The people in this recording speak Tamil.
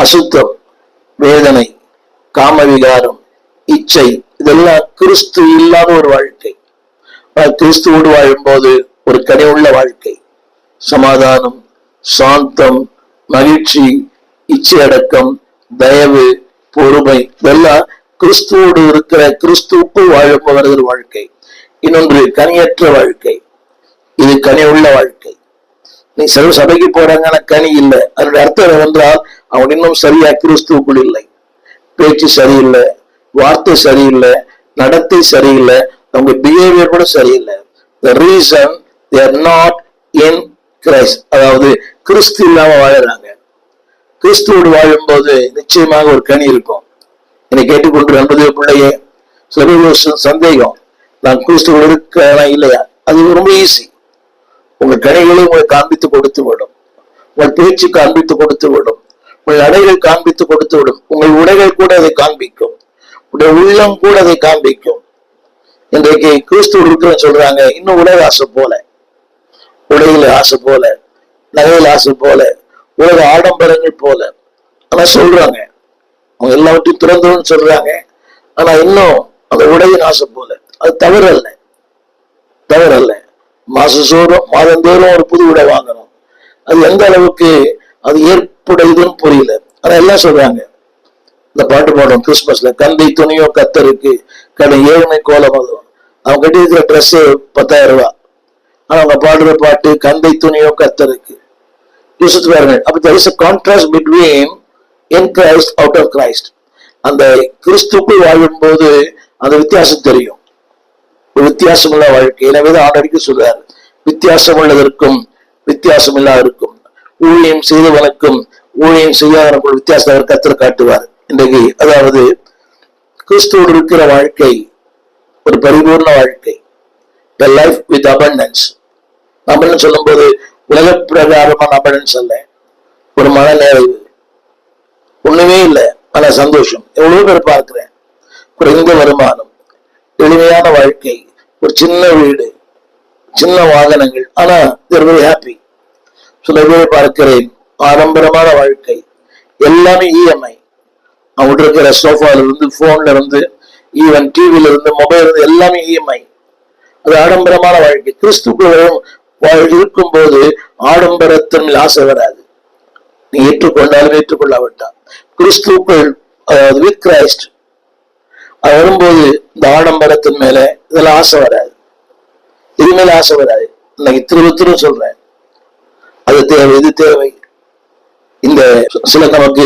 அசுத்தம் வேதனை காமவிகாரம் இச்சை இதெல்லாம் கிறிஸ்து இல்லாத ஒரு வாழ்க்கை. கிறிஸ்துவோடு வாழும்போது ஒரு கடையுள்ள வாழ்க்கை. சமாதானம் சாந்தம் மகிழ்ச்சி இச்சை அடக்கம் தயவு பொறுமை இதெல்லாம் கிறிஸ்துவோடு இருக்கிற கிறிஸ்துவுக்குள் வாழும்பவர்கள் வாழ்க்கை. இன்னொன்று கனியற்ற வாழ்க்கை. இது கனி உள்ள வாழ்க்கை. நீ சில சபைக்கு போறாங்க கனி இல்லை. அதனுடைய அர்த்தம் என்றால் அவன் இன்னும் சரியா கிறிஸ்துவுக்குள் இல்லை. பேச்சு சரியில்லை வார்த்தை சரியில்லை நடத்தை சரியில்லை அவங்க பிஹேவியர் கூட சரியில்லை. The reason they're not in Christ அதாவது கிறிஸ்து இல்லாம வாழறாங்க. கிறிஸ்துவோடு வாழும்போது நிச்சயமாக ஒரு கனி இருக்கும். என்னை கேட்டுக்கொண்டு அன்பது பிள்ளையே சில பேர் சந்தேகம். நான் கிறிஸ்துவோடு இருக்கலாம் இல்லையா? அது ரொம்ப ஈஸி உங்க கனிகளை உங்களை காண்பித்து கொடுத்து விடும். உங்கள் பேச்சு காண்பித்து கொடுத்து விடும். உங்கள் நடைகள் காண்பித்து கொடுத்து விடும். உங்கள் உடைகள் கூட அதை காண்பிக்கும். உடைய உள்ளம் கூட அதை காண்பிக்கும். இன்றைக்கு கிறிஸ்துவ இருக்கிறன்னு சொல்றாங்க. இன்னும் உலக ஆசை போல. உடையில ஆசை போல. நகையில ஆசை போல. உலக ஆடம்பரங்கள் போல. ஆனா சொல்றாங்க. அவங்க எல்லாவற்றையும் திறந்தவன்னு சொல்றாங்க. ஆனா இன்னும் அந்த உடையின் ஆசை போல. அது தவறல்ல. தவறல்ல. மாசசோறும் மாதந்தோறும் ஒரு புது உடை வாங்கணும். அது எந்த அளவுக்கு அது ஏற்புடையதுன்னு புரியல. ஆனா எல்லாம் சொல்றாங்க. இந்த பாட்டு பாடும் கிறிஸ்மஸ்ல கந்தை துணியோ கத்தருக்கு கடை ஏழ்மை கோலம் அதுவும் அவங்க கிட்ட இருக்கிற ட்ரெஸ் பத்தாயிரம் ரூபா. ஆனா அவங்க பாடுற பாட்டு கந்தை துணியோ கத்தருக்கு. யோசித்து பாருங்க அப்ப there is a contrast between in Christ out of Christ அந்த கிறிஸ்துக்குள் வாழும்போது அந்த வித்தியாசம் தெரியும். ஒரு வித்தியாசமுள்ள வாழ்க்கை. எனவே தான் ஆண்டடிக்கு சொல்றாரு. வித்தியாசம் உள்ளதற்கும் வித்தியாசம் இல்லாதிருக்கும் ஊழியம் செய்தவனுக்கும் ஊழியம் செய்யாதவனுக்கும் வித்தியாசத்தை அவர் கத்தர் காட்டுவார். இன்றைக்கு அதாவது கிறிஸ்துவோடு இருக்கிற வாழ்க்கை ஒரு பரிபூர்ண வாழ்க்கை. The life with abundance abundance சொல்லும்போது உலக பிரகாரமான அபண்டன்ஸ் அல்ல. ஒரு மனநிறைவு. ஒண்ணுமே இல்லை. ஆனா சந்தோஷம். எவ்வளவு பேர் பார்க்கிறேன். குறைந்த வருமானம். எளிமையான வாழ்க்கை. ஒரு சின்ன வீடு. சின்ன வாகனங்கள். ஆனா தேர் வெரி ஹாப்பி சில பேர் பார்க்கிறேன். ஆடம்பரமான வாழ்க்கை. எல்லாமே இஎம்ஐ அவங்க இருக்கிற சோஃபால இருந்து போன்ல இருந்து ஈவன் டிவில இருந்து மொபைல் இருந்து எல்லாமே இஎம்ஐ அது ஆடம்பரமான வாழ்க்கை. கிறிஸ்துக்குள்ள இருக்கும் போது ஆடம்பரத்தின் மேல் ஆசை வராது. நீ ஏற்றுக்கொண்டாலும் ஏற்றுக்கொள்ளாவிட்டான் கிறிஸ்துக்குள் அதாவது வித் கிரைஸ்ட் அது வரும்போது இந்த ஆடம்பரத்தின் மேல இதெல்லாம் ஆசை வராது. இது மேல ஆசை வராது. இன்னைக்கு திரும்ப திரும்ப சொல்றேன். அது தேவை இது தேவை. இந்த சில நமக்கு